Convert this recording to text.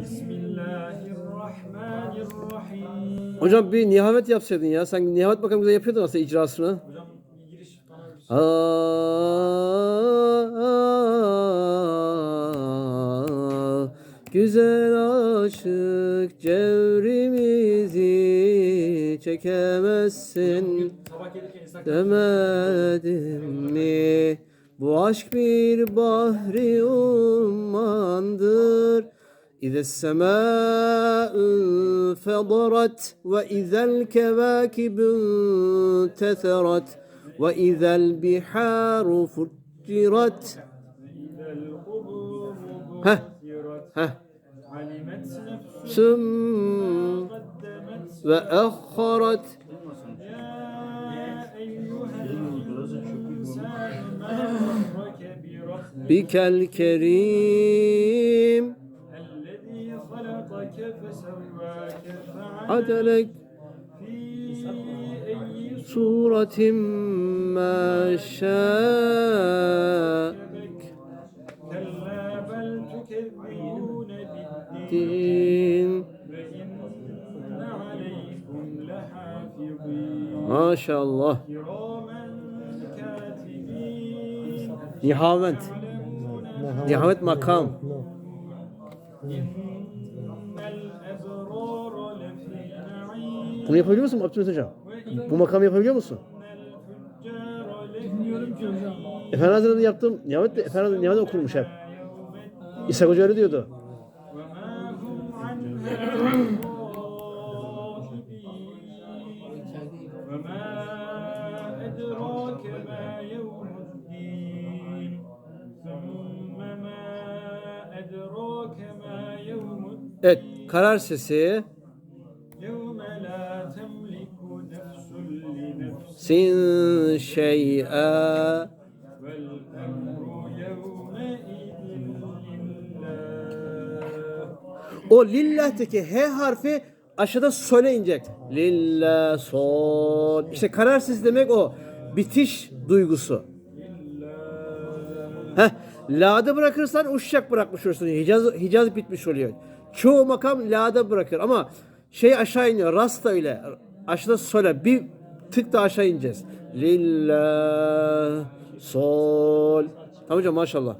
Bismillahirrahmanirrahim. Hocam bir nihamet yapsaydın ya. Sen nihamet bakalım güzel yapıyordun aslında icrasını. Hocam bir giriş bana bir şey. Ah, güzel aşık cevrimizi çekemezsin Sabah gelirken insan demedim mi? Bu aşk bir bahri ummandır. إذا السماء انفضرت وإذا الكواكب انتثرت وإذا البحار فجرت ها ها علمت نفس وأخرت bi rabbik. Bikel kerim Ellezî halakake fesevvâke fe'adel. adelek Fî eyyi suretin ma şâ كلا بل تكذبون بالدين din. وإن عليكم لحافظين Maşallah. كراما كاتبين Nihavent. Nihavet makam. Bunu yapabiliyor musun Abdülhamit Hocam? Bu makamı yapabiliyor musun? Bilmiyorum ki hocam. Efendi Hazretleri'nin yaptığım Nihamet de Efendi Nihamet okunmuş hep. İsa Hoca öyle diyordu. Evet, karar sesi. Sin şey'a O lillah'teki H harfi aşağıda sole inecek. Lillah sol. İşte kararsız demek o. Bitiş duygusu. Heh, la'da bırakırsan uşşak bırakmış olursun. Hicaz, hicaz bitmiş oluyor. Çoğu makam la'da bırakır ama şey aşağı iniyor. Ras da öyle. Aşağıda sole. Bir tık da aşağı ineceğiz. Lillah sol. Tamam hocam maşallah.